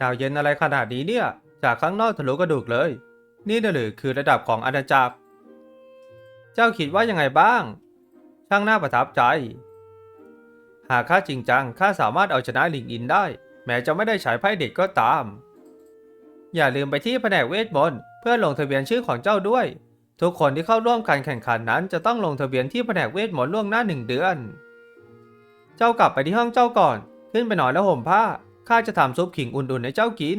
ดาวเย็นอะไรขนาดนี้เนี่ย จากข้างนอกทะลุกระดูกเลย นี่นะหรือคือระดับของอาณาจักร เจ้าคิดว่ายังไงบ้าง ช่างน่าประทับใจ หากข้าจริงจังข้าสามารถเอาชนะหลิงอินได้ แม้จะไม่ได้ใช้ไพ่เด็กก็ตาม อย่าลืมไปที่แผนกเวทมนต์เพื่อลงทะเบียนชื่อของเจ้าด้วย ทุกคนที่เข้าร่วมการแข่งขันนั้น จะต้องลงทะเบียนที่แผนกเวทมนต์ล่วงหน้าหนึ่งเดือน เจ้ากลับไปที่ห้องเจ้าก่อน ขึ้นไปนอนแล้วห่มผ้า ข้าจะทำซุปขิงอุ่นๆให้เจ้ากิน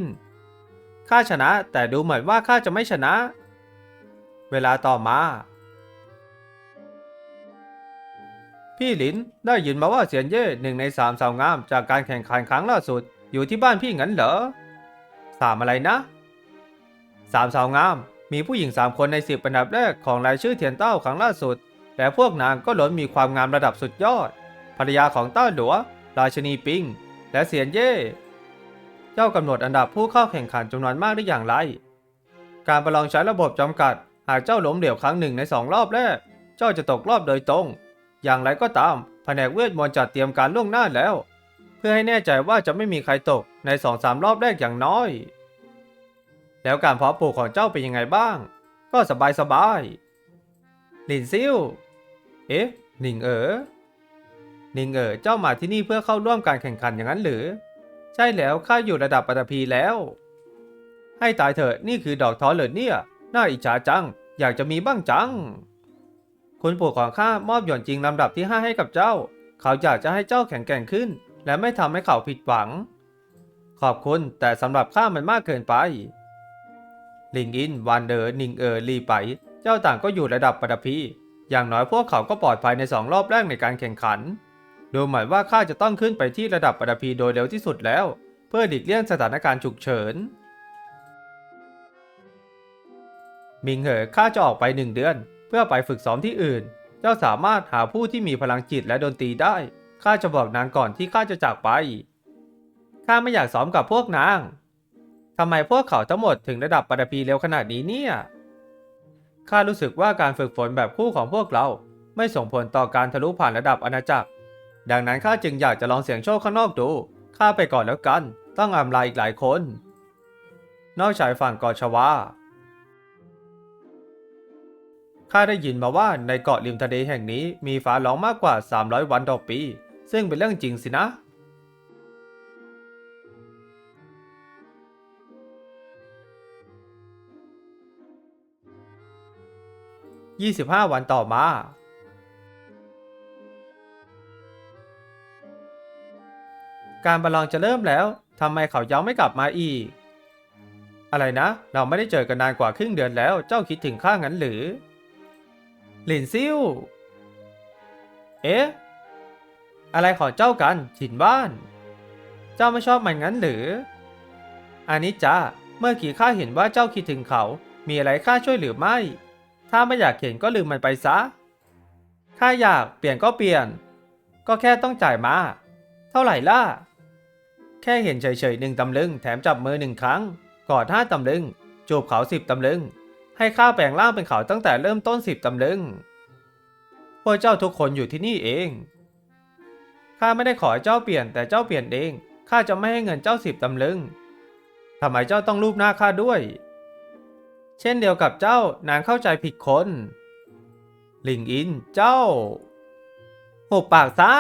ข้าชนะแต่ดูเหมือนว่าข้าจะไม่ชนะ เวลาต่อมา พี่หลินได้ยินมาว่าเสียนเย่หนึ่งในสามสาวงามจากการแข่งขันครั้งล่าสุด อยู่ที่บ้านพี่งั้นเหรอสามอะไรนะสามสาวงาม มีผู้หญิงสามคนในสิบอันดับแรกของรายชื่อเทียนเต้าครั้งล่าสุดและพวกนางก็ล้นมีความงามระดับสุดยอด ภรรยาของเต้าหลัว ราชนีปิง และเสียนเย่ เจ้ากำหนดอันดับผู้เข้าแข่งขันจำนวนมากได้อย่างไร การประลองใช้ระบบจำกัด หากเจ้าล้มเหลวครั้งหนึ่งในสองรอบแรก เจ้าจะตกรอบโดยตรง อย่างไรก็ตามแผนกเวทมนต์จัดเตรียมการล่วงหน้าแล้ว เพื่อให้แน่ใจว่าจะไม่มีใครตกในสองสามรอบแรกอย่างน้อย แล้วการเพาะปลูกของเจ้าเป็นยังไงบ้าง ก็สบายสบายๆหลินซิ่วเอ๊ะหนิงเอ๋อหนิงเอ๋อเจ้ามาที่นี่เพื่อเข้าร่วมการแข่งขันอย่างนั้นหรือ ใช่แล้วข้าอยู่ระดับปัตภีแล้ว ให้ตายเถอะนี่คือดอกท้อเหรอเนี่ย น่าอิจฉาจัง อยากจะมีบ้างจัง คุณปู่ของข้ามอบหย่อนจริงลำดับที่5ให้กับเจ้า เขาอยากจะให้เจ้าแข็งแกร่งขึ้น และไม่ทำให้เขาผิดหวัง ขอบคุณแต่สำหรับข้ามันมากเกินไปลิงอินวานเดอร์นิงเออร์ลีไป เจ้าต่างก็อยู่ระดับปฐพีอย่างน้อยพวกเขาก็ปลอดภัยในสองรอบแรกในการแข่งขัน ดูเหมือนว่าข้าจะต้องขึ้นไปที่ระดับปฐพีโดยเร็วที่สุดแล้ว เพื่อหลีกเลี่ยงสถานการณ์ฉุกเฉิน มิงเหอข้าจะออกไปหนึ่งเดือน เพื่อไปฝึกซ้อมที่อื่น เจ้าสามารถหาผู้ที่มีพลังจิตและดนตรีได้ ข้าจะบอกนางก่อนที่ข้าจะจากไป ข้าไม่อยากซ้อมกับพวกนางทำไมพวกเขาทั้งหมดถึงระดับปฐพีเร็วขนาดนี้เนี่ยข้ารู้สึกว่าการฝึกฝนแบบคู่ของพวกเรา ไม่ส่งผลต่อการทะลุผ่านระดับอาณาจักร ดังนั้นข้าจึงอยากจะลองเสี่ยงโชคข้างนอกดู ข้าไปก่อนแล้วกัน ต้องอำลาอีกหลายคน นอกชายฝั่งเกาะชวา ข้าได้ยินมาว่าในเกาะริมทะเลแห่งนี้มีฟ้าร้องมากกว่า 300 วันต่อปี ซึ่งเป็นเรื่องจริงสินะ25 วันต่อมา การประลองจะเริ่มแล้ว ทำไมเขายังไม่กลับมาอีก อะไรนะ เราไม่ได้เจอกันนานกว่าครึ่งเดือนแล้ว เจ้าคิดถึงข้างั้นหรือ หลินซิ่ว เอ๊ะ อะไรของเจ้ากันฉินบ้าน เจ้าไม่ชอบมันงั้นหรือ อันนี้จ้าเมื่อกี้ข้าเห็นว่าเจ้าคิดถึงเขา มีอะไรข้าช่วยหรือไม่ ถ้าไม่อยากเห็นก็ลืมมันไปซะ ข้าอยากเปลี่ยนก็เปลี่ยน ก็แค่ต้องจ่ายมา เท่าไหร่ล่ะ แค่เห็นเฉยๆหนึ่งตำลึง แถมจับมือหนึ่งครั้ง กอดห้าตำลึง จูบเขาสิบตำลึง ให้ข้าแปลงร่างเป็นเขาตั้งแต่เริ่มต้นสิบตำลึง พวกเจ้าทุกคนอยู่ที่นี่เอง ข้าไม่ได้ขอให้เจ้าเปลี่ยนแต่เจ้าเปลี่ยนเอง ข้าจะไม่ให้เงินเจ้าสิบตำลึง ทำไมเจ้าต้องรูปหน้าข้าด้วย เช่นเดียวกับเจ้านางเข้าใจผิดคน ลิงอินเจ้าหุบปากซะ